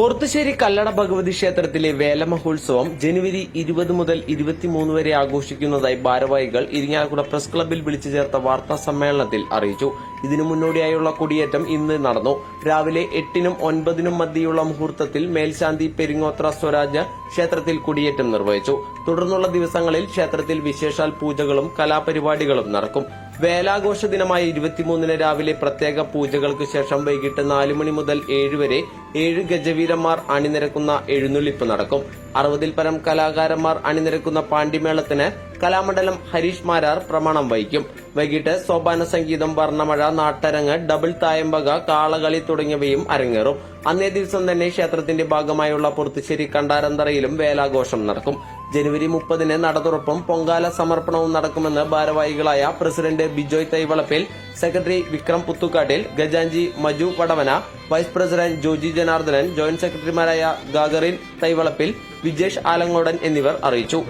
പൊർത്തുശ്ശേരി കല്ലട ഭഗവതി ക്ഷേത്രത്തിലെ വേലമഹോത്സവം ജനുവരി ഇരുപത് മുതൽ ഇരുപത്തിമൂന്ന് വരെ ആഘോഷിക്കുന്നതായി ഭാരവാഹികൾ ഇരിങ്ങാലക്കുട പ്രസ് ക്ലബിൽ വിളിച്ചു ചേർത്ത വാർത്താ സമ്മേളനത്തിൽ അറിയിച്ചു. ഇതിനു മുന്നോടിയായുള്ള കൊടിയേറ്റം ഇന്ന് നടന്നു. രാവിലെ എട്ടിനും ഒൻപതിനും മധ്യയുള്ള മുഹൂർത്തത്തിൽ മേൽശാന്തി പെരിങ്ങോത്ര സ്വരാജ് ക്ഷേത്രത്തിൽ കൊടിയേറ്റം നിർവഹിച്ചു. തുടർന്നുള്ള ദിവസങ്ങളിൽ ക്ഷേത്രത്തിൽ വിശേഷാൽ പൂജകളും കലാപരിപാടികളും നടക്കും. വേലാഘോഷ ദിനമായ ഇരുപത്തിമൂന്നിന് രാവിലെ പ്രത്യേക പൂജകൾക്ക് ശേഷം വൈകിട്ട് നാലു മണി മുതൽ ഏഴ് വരെ ഏഴ് ഗജവീരന്മാർ അണിനിരക്കുന്ന എഴുന്നള്ളിപ്പ് നടക്കും. അറുപതിൽ പരം കലാകാരന്മാർ അണിനിരക്കുന്ന പാണ്ഡിമേളത്തിന് കലാമണ്ഡലം ഹരീഷ് മാരാർ പ്രമാണം വഹിക്കും. വൈകിട്ട് സോപാന സംഗീതം വർണമഴ നാട്ടരങ്ങ് ഡബിൾ തായമ്പക കാളകളി തുടങ്ങിയവയും അരങ്ങേറും. അന്നേ ദിവസം തന്നെ ക്ഷേത്രത്തിന്റെ ഭാഗമായുള്ള പുറത്തുശ്ശേരി കണ്ടാരന്തറയിലും വേലാഘോഷം നടക്കും. ജനുവരി മുപ്പതിന് നടതുറപ്പും പൊങ്കാല സമർപ്പണവും നടക്കുമെന്ന് ഭാരവാഹികളായ president Bijoy Thaivalappil secretary Vikram Puthukkattil ഗജാഞ്ചി Maju Padavana vice president Joji Janardhanan joint സെക്രട്ടറിമാരായ ഗാഗറിൻ തൈവളപ്പിൽ വിജേഷ് ആലങ്ങോടൻ എന്നിവർ അറിയിച്ചു.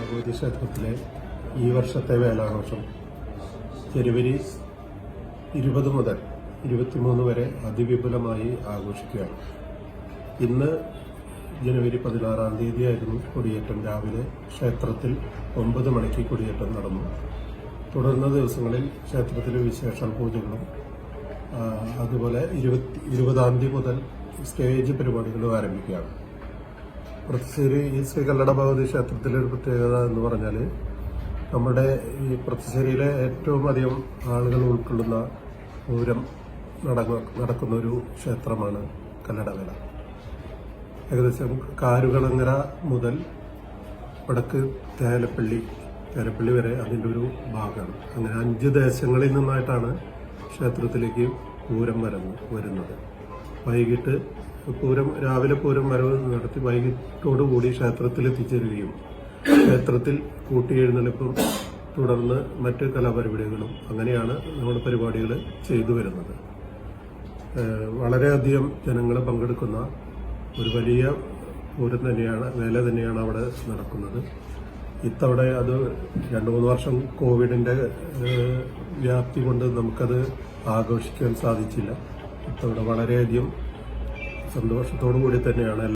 ഈ വർഷത്തെ വേലാഘോഷം ജനുവരി ഇരുപത് മുതൽ ഇരുപത്തിമൂന്ന് വരെ അതിവിപുലമായി ആഘോഷിക്കുകയാണ്. ഇന്ന് ജനുവരി പതിനാറാം തീയതിയായിരുന്നു കൊടിയേറ്റം. രാവിലെ ക്ഷേത്രത്തിൽ ഒമ്പത് മണിക്ക് കൊടിയേറ്റം നടന്നു. തുടർന്ന ദിവസങ്ങളിൽ ക്ഷേത്രത്തിലെ വിശേഷ പൂജകളും അതുപോലെ ഇരുപത്തി ഇരുപതാം തീയതി മുതൽ സ്റ്റേജ് പരിപാടികളും ആരംഭിക്കുകയാണ്. പ്രത്യശ്ശേരി ഈ ശ്രീ കല്ലട ഭഗവതി ക്ഷേത്രത്തിലെ ഒരു പ്രത്യേകത എന്ന് പറഞ്ഞാൽ നമ്മുടെ ഈ പ്രത്യശ്ശേരിയിലെ ഏറ്റവും അധികം ആളുകൾ ഉൾക്കൊള്ളുന്ന പൂരം നട നടക്കുന്ന ഒരു ക്ഷേത്രമാണ് കല്ലടവേല. ഏകദേശം കാരുകളങ്ങര മുതൽ വടക്ക് തേലപ്പള്ളി തേലപ്പള്ളി വരെ അതിന്റെ ഒരു ഭാഗമാണ് അങ്ങനെ അഞ്ച് ദേശങ്ങളിൽ നിന്നായിട്ടാണ് ക്ഷേത്രത്തിലേക്ക് പൂരം വരവ് വരുന്നത്. വൈകിട്ട് പൂരം രാവിലെ പൂരം വരവ് നടത്തി വൈകിട്ടോടുകൂടി ക്ഷേത്രത്തിൽ എത്തിച്ചേരുകയും ക്ഷേത്രത്തിൽ കൂട്ടിയെഴുന്നള്ളിപ്പും തുടർന്ന് മറ്റ് കലാപരിപാടികളും അങ്ങനെയാണ് നമ്മുടെ പരിപാടികൾ ചെയ്തു വരുന്നത്. വളരെയധികം ജനങ്ങൾ പങ്കെടുക്കുന്ന ഒരു വലിയ പൂരം തന്നെയാണ് വേല തന്നെയാണ് അവിടെ നടക്കുന്നത്. ഇത്തവണ അത് രണ്ടു മൂന്ന് വർഷം കോവിഡിന്റെ ഏഹ് വ്യാപ്തി കൊണ്ട് നമുക്കത് ആഘോഷിക്കാൻ സാധിച്ചില്ല. ഇത്തവണ വളരെയധികം സന്തോഷത്തോടു കൂടി തന്നെയാണ്